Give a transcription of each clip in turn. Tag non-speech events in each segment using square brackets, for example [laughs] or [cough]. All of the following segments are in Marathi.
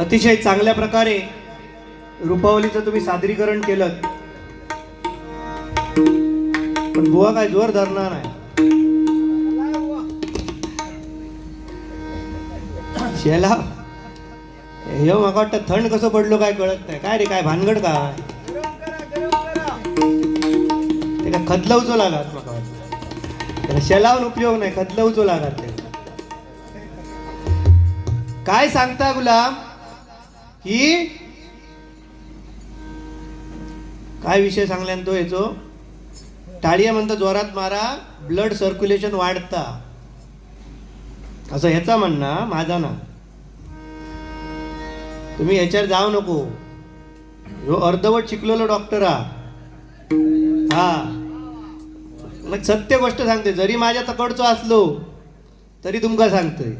अतिशय चांगल्या प्रकारे रुपावलीचं तुम्ही सादरीकरण केलं. पण बुवा काय जोर धरणार नाही शेला हे मला वाटतं थंड कसं पडलो काय कळत नाही. काय रे काय भानगड काय? ते काय खदलवचो मला वाटतं. त्याला शेलावून उपयोग नाही खदलवचो लागत ते काय सांगता गुलाम? की काय विषय सांगल्यान तो याचो? टाळिया म्हणता जोरात मारा ब्लड सर्क्युलेशन वाढता. असं ह्याचा म्हणणं माझा ना. तुम्ही ह्याच्यावर जाऊ नको. जो अर्धवट शिकलेलो डॉक्टर हा हा. मग सत्य गोष्ट सांगते जरी माझ्या तकडचो असलो तरी तुमका सांगतोय.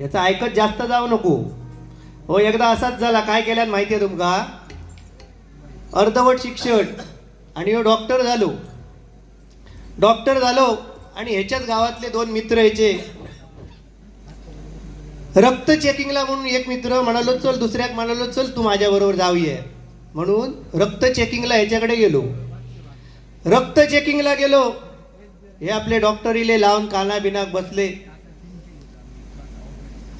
याचं ऐकत जास्त जाऊ नको. हो एकदा असाच झाला. काय केल्यान माहिती आहे तुमका? अर्धवट शिक्षण. आणि ह्यो डॉक्टर झालो. डॉक्टर झालो आणि ह्याच्याच गावातले दोन मित्र याचे रक्त चेकिंगला म्हणून एक मित्र म्हणालो चल दुसऱ्याक म्हणालो चल तू माझ्याबरोबर जाऊये. म्हणून रक्त चेकिंगला ह्याच्याकडे गेलो. रक्त चेकिंगला गेलो. हे आपले डॉक्टर इले लावून काना बिनाक बसले.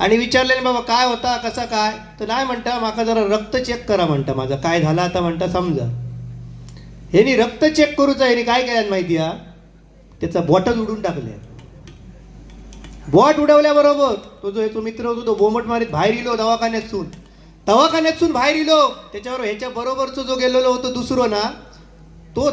आणि विचारले बाबा काय होता? कसा काय? तर नाही म्हणता माका जरा रक्त चेक करा म्हणता. माझं काय झालं आता? म्हणता समजा. ह्यानी रक्त चेक करूचा ह्यानी काय केल्यान माहिती हा त्याचा बॉटच उडून टाकले. बॉट उडवल्याबरोबर तो जो तो मित्र होतो तो बोमट मारीत बाहेर इलो दवाखान्यातसून दवाखान्यातसून बाहेर इलो. त्याच्यावर ह्याच्या बरोबरचा जो गेलेलो होतो दुसरो ना तो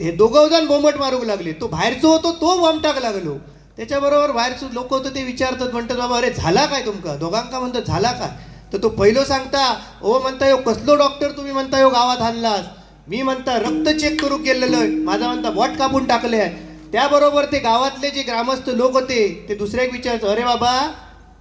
हे दोघं जण बोंबट मारू लागले. तो बाहेरचो होतो तो बॉम्ब टाक लागलो. त्याच्याबरोबर बाहेरचे लोक होतं ते विचारतात म्हणतात बाबा अरे झाला काय तुमका? दोघांका म्हणतात झाला काय तर तो पहिलो सांगता ओ म्हणता यो कसलो डॉक्टर तुम्ही म्हणता यो गावात आणलास? मी म्हणता रक्त चेक करू गेलेलो माझा म्हणता बॉट कापून टाकले आहे. त्याबरोबर ते गावातले जे ग्रामस्थ लोक होते ते दुसऱ्याक विचारतो अरे बाबा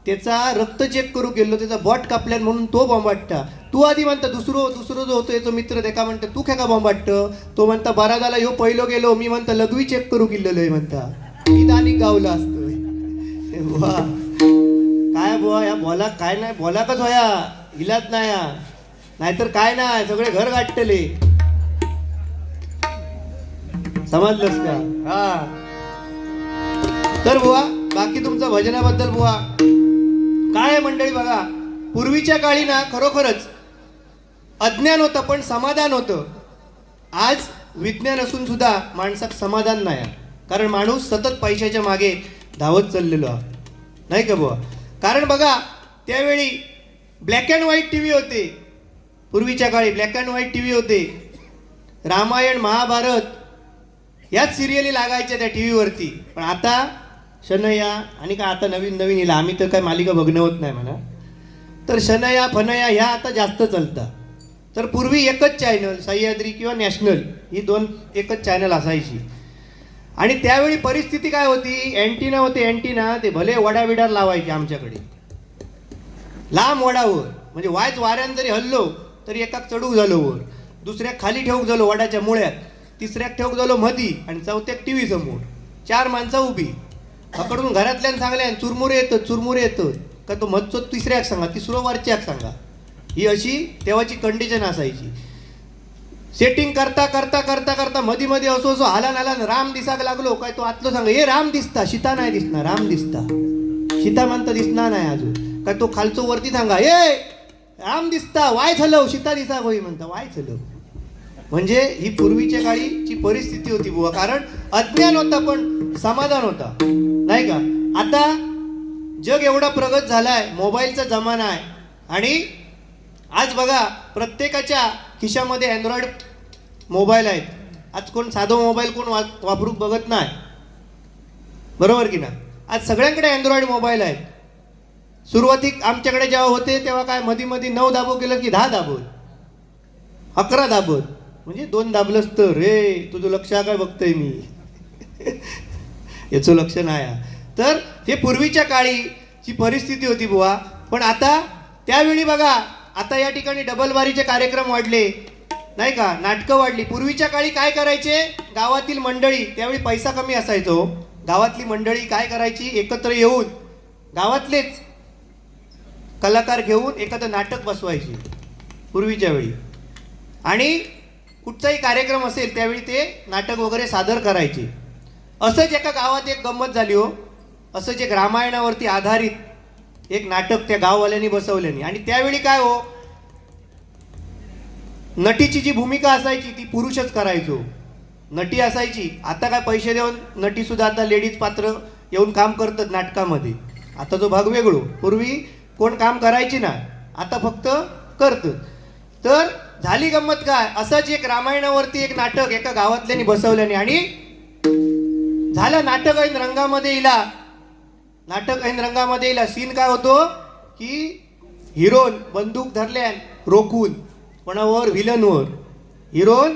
त्याचा रक्त चेक करू गेलो त्याचा बॉट कापल्यान म्हणून तो बॉम्ब वाटता. तू आधी म्हणता दुसरो दुसरो जो होतो याचा मित्र त्याका म्हणता तू काय का बॉम्ब वाटतं? तो म्हणता बारा झाला ह्यो पहिलो गेलो मी म्हणता लघवी चेक करू गेलेलो म्हणता. निदानिक गावला असतोय वा. काय बुवा या बोला काय नाही बोलाकच होया इलाज नाही नाहीतर काय नाही सगळे घर गाठतले समजलंस का? हा. तर बुवा बाकी तुमचं भजनाबद्दल बुवा. काय आहे मंडळी बघा पूर्वीच्या काळी ना खरोखरच अज्ञान होतं पण समाधान होतं. आज विज्ञान असून सुद्धा माणसात समाधान नाही आहे. कारण माणूस सतत पैशाच्या मागे धावत चाललेलो आहे. नाही का बुवा? कारण बघा त्यावेळी black and white T V होते. पूर्वीच्या काळी black and white T V होते. रामायण महाभारत याच सिरियली लागायच्या त्या टी व्हीवरती पण आता शनया आणि काय आता नवीन नवीन येईल आम्ही तर काय मालिका बघणं होत नाही म्हणा. तर शनया फनया ह्या आता जास्त चालतात. तर पूर्वी एकच चॅनल सह्याद्री किंवा नॅशनल ही दोन एकच चॅनल असायची. आणि त्यावेळी परिस्थिती काय होती? अँटिना होते अँटिना ते भले वडाविडार लावायचे आमच्याकडे. लांब वडावर. म्हणजे वायच वाऱ्यान जरी हल्लो तरी एकाक चढूक झालो वर. दुसऱ्याक खाली ठेवूक झालो वडाच्या मुळ्यात. तिसऱ्याक ठेवूक झालो मधी आणि चौथ्याक टी व्ही समोर. चार माणसं उभी. पकडून घरातल्यान सांगल्यान चुरमुरे येतं चुरमुरे येतं का तो मधचो तिसऱ्याक सांगा तिसरो वरच्याक सांगा. ही अशी तेव्हाची कंडिशन असायची. सेटिंग करता करता करता करता मधी मध्ये असो असो हालान हालान राम दिसाक लागलो. काय तो आतलो सांग हे राम दिसता सीता नाही दिसणार राम दिसता. सीता म्हणता दिसणार नाही अजून. काय तो खालचो वरती सांगा ए राम दिसता वाय हलव सीता दिसा होई म्हणता वाय झालं म्हणजे ही पूर्वीच्या काळीची परिस्थिती होती बुवा कारण अज्ञान होता पण समाधान होता. नाही का? आता जग एवढा प्रगत झालाय मोबाईलचा जमाना आहे. आणि आज बघा प्रत्येकाच्या खिशामध्ये अँड्रॉइड मोबाईल आहेत. आज कोण साधं मोबाईल कोण वा वापरू बघत नाही. बरोबर की ना आज सगळ्यांकडे अँड्रॉइड मोबाईल आहेत. सुरुवातीक आमच्याकडे जेव्हा होते तेव्हा काय मध्ये मध्ये नऊ दाबो केलं की दहा दाबत अकरा दाबत म्हणजे दोन दाबलंच तर रे तुझं लक्ष आहे काय बघतोय मी? [laughs] याचं लक्ष नाही. तर हे पूर्वीच्या काळीची परिस्थिती होती बुवा. पण आता त्यावेळी बघा आता या ठिकाणी डबलबारीचे कार्यक्रम वाढले. नाही का? नाटकं वाढली. पूर्वीच्या काळी काय करायचे? गावातील मंडळी त्यावेळी पैसा कमी असायचो. गावातली मंडळी काय करायची? एकत्र येऊन गावातलेच कलाकार घेऊन एखादं नाटक बसवायचे पूर्वीच्या वेळी. आणि कुठचाही कार्यक्रम असेल त्यावेळी ते नाटक वगैरे सादर करायचे. असंच एका गावात एक गंमत झाली हो. असं जे रामायणावरती आधारित एक नाटक त्या गाववाल्यांनी बसवल्याने. आणि त्यावेळी काय हो? नटीची जी भूमिका असायची ती पुरुषच करायचो. नटी असायची. आता काय पैसे देऊन नटी सुद्धा आता लेडीज पात्र येऊन काम करतात नाटकामध्ये. आता जो भाग वेगळो. पूर्वी कोण काम करायची ना आता फक्त करतं. तर झाली गंमत काय? असंच एक रामायणावरती एक नाटक एका गावातल्यानी बसवल्याने आणि झालं नाटक ऐन रंगामध्ये इला. नाटक ऐन रंगामध्ये इला सीन काय होतो? की हिरोन बंदूक धरल्यान रोखून कोणावर? विलनवर. हिरोन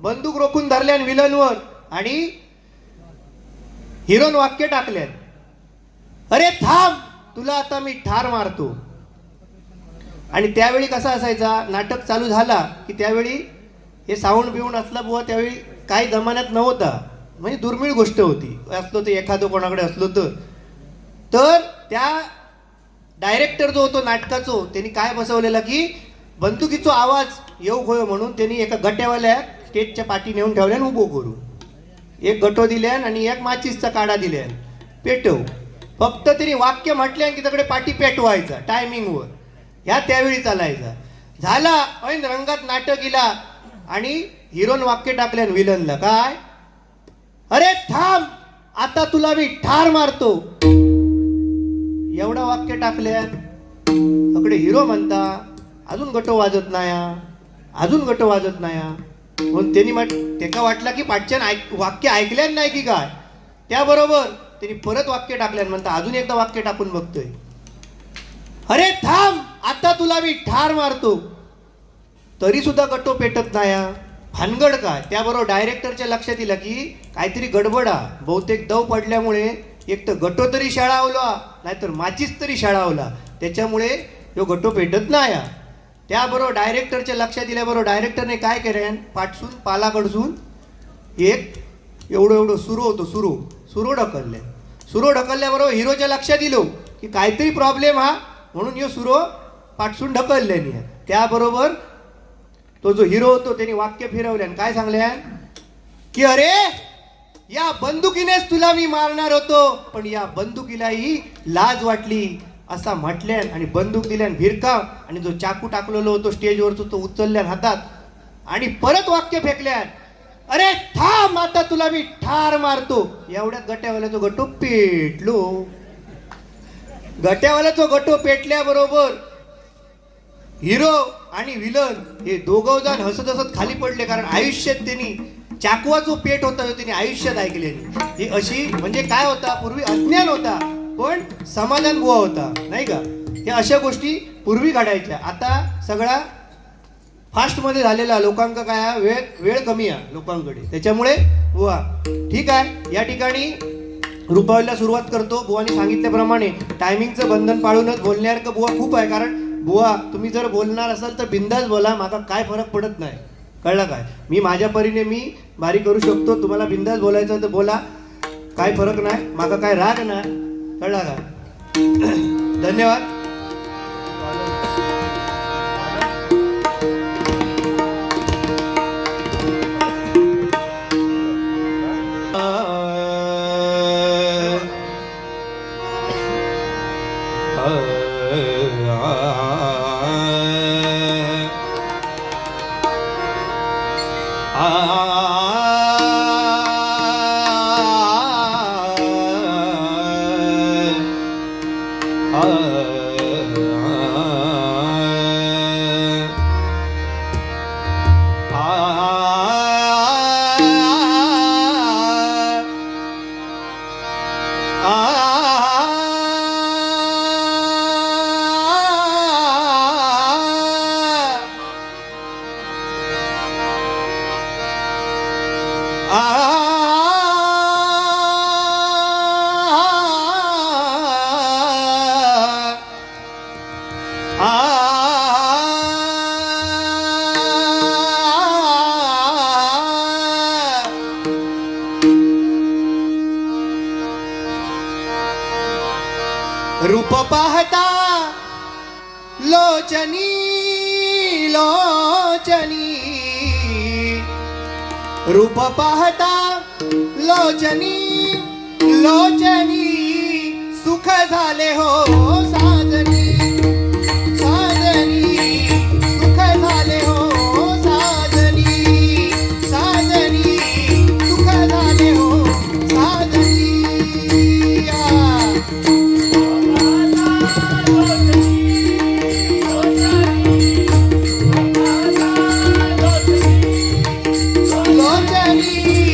बंदूक रोखून धरल्यान विलनवर आणि हिरोन वाक्य टाकल्यान अरे थांब तुला आता मी ठार मारतो. आणि त्यावेळी कसा असायचा? नाटक चालू झाला की त्यावेळी हे साऊंड बिऊंड असला बुवा त्यावेळी काही जमान्यात नव्हता. म्हणजे दुर्मिळ गोष्ट होती. असलो तर एखादं कोणाकडे असलो तर. तर त्या डायरेक्टर जो होतो नाटकाचो त्यांनी काय बसवलेला की बंदुकीचो आवाज येऊ होय म्हणून त्यांनी एका गट्यावाल्या स्टेजच्या पाठी नेऊन ठेवल्यान उभो करू एक गटो दिल्यान आणि एक माचीसचा काडा दिल्यान. पेटव. फक्त त्यांनी वाक्य म्हटल्यान की तकडे पाठी पेटवायचा टायमिंगवर ह्या त्यावेळी चालायचा. झाला ऐन रंगात नाटक इला आणि हिरोन वाक्य टाकल्यान विलनला. काय? अरे थांब! आता तुला मी ठार मारतो. एवढं वाक्य टाकल्यान तकडे हिरो म्हणता अजून गटो वाजत नाही अजून गट वाजत नाही म्हणून त्यांनी म्हट तेका वाटला की पाठच्यान ऐक वाक्य ऐकल्यान नाही की काय? त्याबरोबर त्यांनी परत वाक्य टाकल्यान म्हणता अजून एकदा वाक्य टाकून बघतोय. अरे थांब आता तुला मी ठार मारतो. तरी सुद्धा गट्टो पेटत नाही भानगड काय? त्याबरोबर डायरेक्टरच्या लक्षात येईल की काहीतरी गडबडा बहुतेक दव पडल्यामुळे एक तर गटो तरी शाळावला नाहीतर माचीच तरी शाळावला त्याच्यामुळे ह्यो गट्टो पेटत नाही. त्याबरोबर डायरेक्टरच्या लक्षात दिल्याबरोबर डायरेक्टरने काय केल्यान पाठसून पालाकडसून एक एवढं एवढं सुरू होतो सुरू. सुरू ढकलले. सुरू ढकलल्याबरोबर हिरोच्या लक्षात दिलो की काहीतरी प्रॉब्लेम हा म्हणून यो सुरो पाठसून ढकलल्यानी त्याबरोबर तो जो हिरो होतो त्यांनी वाक्य फिरवल्यान काय सांगल्यान की अरे या बंदुकीनेच तुला मी मारणार होतो. पण या बंदुकीलाही लाज वाटली. असा म्हटल्यान आणि बंदूक दिल्यान भिरकाव आणि जो चाकू टाकलेलो होतो स्टेजवरचो तो उचलल्यान हातात आणि परत वाक्य फेकल्यान अरे थांब आता तुला मी ठार मारतो. एवढ्यात गट्यावाल्याचो गट्टो पेटलो. गट्यावाल्याचो गट्टो पेटल्याबरोबर हिरो आणि विलन हे दोघं जण हसत हसत खाली पडले कारण आयुष्यात त्यांनी चाकवाचो पेट होता ह्यो त्यांनी आयुष्यात ऐकले ही अशी म्हणजे काय होता? पूर्वी अज्ञान होता पण समाधान बुवा होता नाही का? हे अशा गोष्टी पूर्वी घडायच्या. आता सगळा फास्टमध्ये झालेला लोकांक काय हा? वेळ वेळ कमी आहे लोकांकडे. त्याच्यामुळे बुवा ठीक आहे. या ठिकाणी रुपावलीला सुरुवात करतो. बुवाने सांगितल्याप्रमाणे टायमिंगचं बंधन पाळूनच बोलण्यासारखं बुवा खूप आहे. कारण बुवा तुम्ही जर बोलणार असाल तर बिंदास बोला. माझा काय फरक पडत नाही. कळलं काय? मी माझ्या परीने मी बारी करू शकतो. तुम्हाला बिंदास बोलायचं तर बोला. काय फरक नाही. माका काय राग नाही. कळला का? [coughs] धन्यवाद. আ रूप पाहता लोचनी लोचनी। रूप पाहता लोचनी लोचनी। सुख झाले हो Thank you.